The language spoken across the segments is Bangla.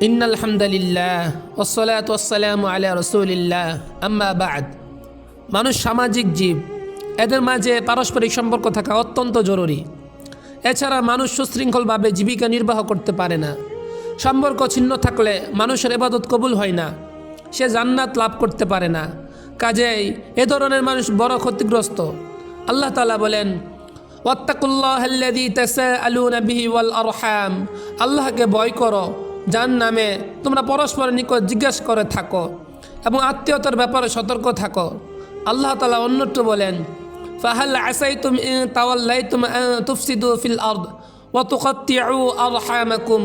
ইন আলহামদুলিল্লাহ ওসলাত ওসালাম আলা রসুলিল্লাহ। আম্মা বাদ। মানুষ সামাজিক জীব। এদের মাঝে পারস্পরিক সম্পর্ক থাকা অত্যন্ত জরুরি। এছাড়া মানুষ সুশৃঙ্খলভাবে জীবিকা নির্বাহ করতে পারে না। সম্পর্ক ছিন্ন থাকলে মানুষের এবাদত কবুল হয় না। সে জান্নাত লাভ করতে পারে না। কাজেই এ ধরনের মানুষ বড় ক্ষতিগ্রস্ত। আল্লাহ তালা বলেন, ওয়াত্তাকুল্লাহ আল্লাহকে ভয় করো। যার নামে তোমরা পরস্পরের নিকট জিজ্ঞাসা করে থাকো এবং আত্মীয়তার ব্যাপারে সতর্ক থাকো আল্লাহ তালা অন্যত্র বলেন ফাহাল আসাইতুম ইন তাওয়াল্লাইতুম আন তুফসিদু ফিল আরদ وتقطعوا أرحامكم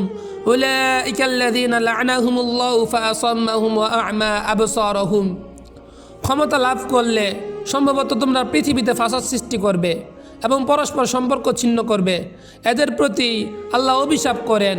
أولئك الذين لعنهم الله فأصمهم وأعمى أبصارهم ক্ষমতা লাভ করলে সম্ভবত তোমরা পৃথিবীতে ফাসাদ সৃষ্টি করবে এবং পরস্পর সম্পর্ক ছিন্ন করবে এদের প্রতি আল্লাহ অভিশাপ করেন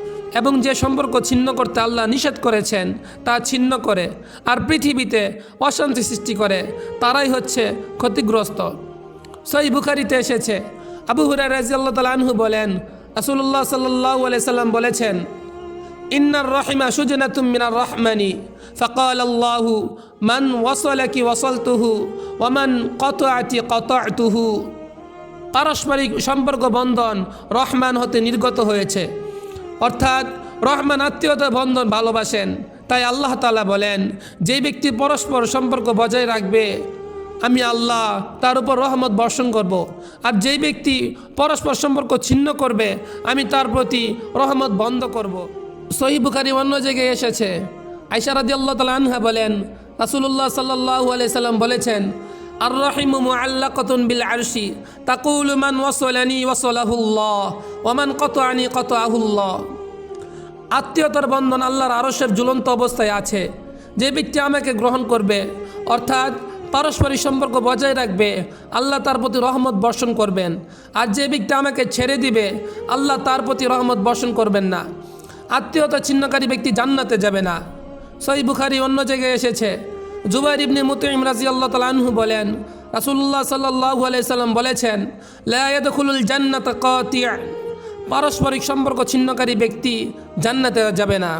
এবং যে সম্পর্ক ছিন্ন করতে আল্লাহ নিষেধ করেছেন, তা ছিন্ন করে। আর পৃথিবীতে অশান্তি সৃষ্টি করে, তারাই হচ্ছে ক্ষতিগ্রস্ত। সই বুখারিতে এসেছে, আবু হুরাই রাজিয়াল্লাহ তাল আনহু বলেন রাসুল্লাহ সাল্লাহ সাল্লাম বলেছেন, ইন্নার রহিমা সুজনাতুম মিনার রহমানি ফকাল আল্লাহু মান ওয়াসলাকি ওয়াসলতুহু ওমান কতআতি কতআতুহু। পারস্পরিক সম্পর্ক বন্ধন রহমান হতে নির্গত হয়েছে। অর্থাৎ রহমান আত্মীয়তা বন্ধন ভালোবাসেন তাই আল্লাহ তালা বলেন যে ব্যক্তি পরস্পর সম্পর্ক বজায় রাখবে, আমি আল্লাহ তার উপর রহমত বর্ষণ করব। আর যেই ব্যক্তি পরস্পর সম্পর্ক ছিন্ন করবে, আমি তার প্রতি রহমত বন্ধ করব। সহি বুখারি অন্য জায়গায় এসেছে আইসা রাদি আল্লাহ তালা আনহা বলেন রাসুল্লাহ সাল্লাহ আলাইসাল্লাম বলেছেন আর রহিম আল্লাহ মুআল্লাকাতুন বিল আরশি, তাকুলু মান ওয়াসালানি ওয়াসালাহুল্লাহ ওমান কত আনি কত আহুল্লাহ আত্মীয়তার বন্ধন আল্লাহর আরশের ঝুলন্ত অবস্থায় আছে। যে ব্যক্তি আমাকে গ্রহণ করবে, অর্থাৎ পারস্পরিক সম্পর্ক বজায় রাখবে, আল্লাহ তার প্রতি রহমত বর্ষণ করবেন। আর যে ব্যক্তি আমাকে ছেড়ে দিবে, আল্লাহ তার প্রতি রহমত বর্ষণ করবেন না। আত্মীয়তা ছিন্নকারী ব্যক্তি জান্নাতে যাবে না। সই বুখারি অন্য জায়গায় এসেছে। জুবাইর ইবনে মুতিম রাজি আল্লাহ তালাহু বলেন রাসুল্লাহ সাল্লাহ আলাইসাল্লাম বলেছেন লায়াদুল জান্নাত কাতিয়া পারস্পরিক সম্পর্ক ছিন্নকারী ব্যক্তি জান্নাতে যাবে না।